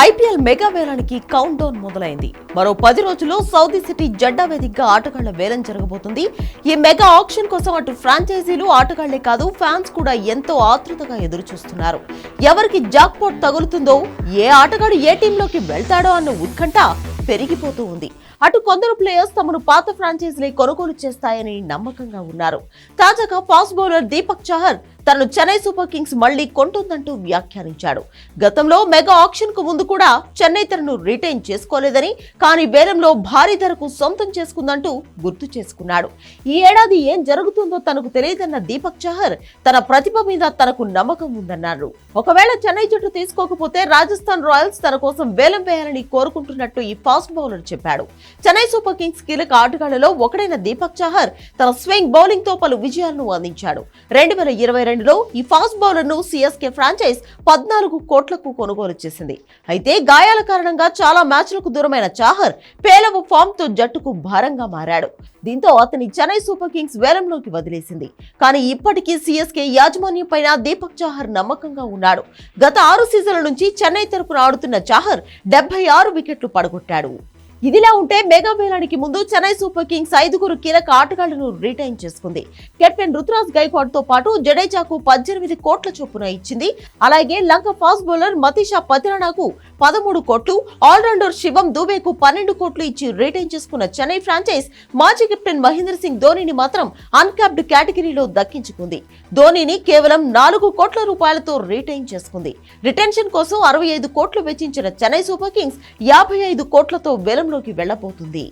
IPL mega వేలానికి countdown మొదలైంది. మరో పది రోజుల్లో సౌదీ సిటీ జడ్డా వేదికగా ఆటగాళ్ళ వేలం జరగబోతుంది. ఈ మెగా ఆక్షన్ కోసం అటు ఫ్రాంచైజీలు ఆటగాళ్ళే కాదు ఫ్యాన్స్ కూడా ఎంతో ఆతృతగా ఎదురు చూస్తున్నారు ఎవరికి జాక్పాట్ తగులుతుందో ఏ ఆటగాడు ఏ టీంలోకి వెళ్తాడో అన్న ఉత్కంఠ పెరిగిపోతూ ఉంది. అటు కొందరు ప్లేయర్స్ తమను పాత ఫ్రాంచైజీలే కొనుగోలు చేస్తాయని నమ్మకంగా ఉన్నారు. తాజాగా ఫాస్ట్ బౌలర్ దీపక్ చహర్ తనను చెన్నై సూపర్ కింగ్స్ మళ్ళీ కొంటుందంటూ వ్యాఖ్యానించాడు. గతంలో మెగా ఆక్షన్కు ముందు కూడా చెన్నై తనను రిటైన్ చేసుకోలేదని కానీ బేరంలో భారీ ధరకు సొంతం చేసుకుందంటూ గుర్తు చేసుకున్నాడు. ఈ ఏడాది ఏం జరుగుతుందో తనకు తెలియదన్న దీపక్ చహర్ తన ప్రతిభ మీద తనకు నమ్మకం ఉందన్నారు. ఒకవేళ చెన్నై జట్టు తీసుకోకపోతే రాజస్థాన్ రాయల్స్ తన కోసం వేలం వేయాలని కోరుకుంటున్నట్టు ఈ ఫాస్ట్ బౌలర్ చెప్పాడు. చెన్నై సూపర్ కింగ్స్ కీలక ఆటగాళ్ళలో ఒకడైన దీపక్ చహర్ తన స్వింగ్ బౌలింగ్తో పలు విజయాలను అందించాడు. రెండు వేల ఇరవై రెండులో ఈ ఫాస్ట్ బౌలర్ను సిఎస్కే ఫ్రాంచైజ్ పద్నాలుగు కోట్లకు కొనుగోలు చేసింది. అయితే గాయాల కారణంగా చాలా మ్యాచ్లకు దూరమైన చాహర్ పేలవ ఫామ్తో జట్టుకు భారంగా మారాడు. దీంతో అతని చెన్నై సూపర్ కింగ్స్ వేలంలోకి వదిలేసింది. కానీ ఇప్పటికీ సిఎస్కే యాజమాన్యం పైన దీపక్ చాహర్ నమ్మకంగా ఉన్నాడు. గత ఆరు సీజన్ల నుంచి చెన్నై తరపున ఆడుతున్న చాహర్ డెబ్బై ఆరు వికెట్లు పడగొట్టాడు. ఇదిలా ఉంటే మెగా వేలాడికి ముందు చెన్నై సూపర్ కింగ్స్ ఐదుగురు కీలక ఆటగాళ్ళను రిటైన్ చేసుకుంది. కెప్టెన్ రుతురాజ్ గైక్వాడ్తో పాటు జడేజాకు పద్దెనిమిది కోట్ల చొప్పున ఇచ్చింది. అలాగే లంక ఫాస్ట్ బౌలర్ మతీషా పతిరానాకు పదమూడు కోట్లు ఆల్రౌండర్ శివం దూబేకు పన్నెండు కోట్లు ఇచ్చి రిటైన్ చేసుకున్న చెన్నై ఫ్రాంచైజ్ మాజీ కెప్టెన్ మహేంద్ర సింగ్ ధోనిని మాత్రం అన్క్యాప్డ్ కేటగిరీలో దక్కించుకుంది. ధోనిని కేవలం నాలుగు కోట్ల రూపాయలతో రిటైన్ చేసుకుంది. రిటెన్షన్ కోసం అరవై ఐదు కోట్లు వెచ్చించిన చెన్నై సూపర్ కింగ్స్ యాభై ఐదు కోట్లతో రంగంలోకి వెళ్ళబోతుంది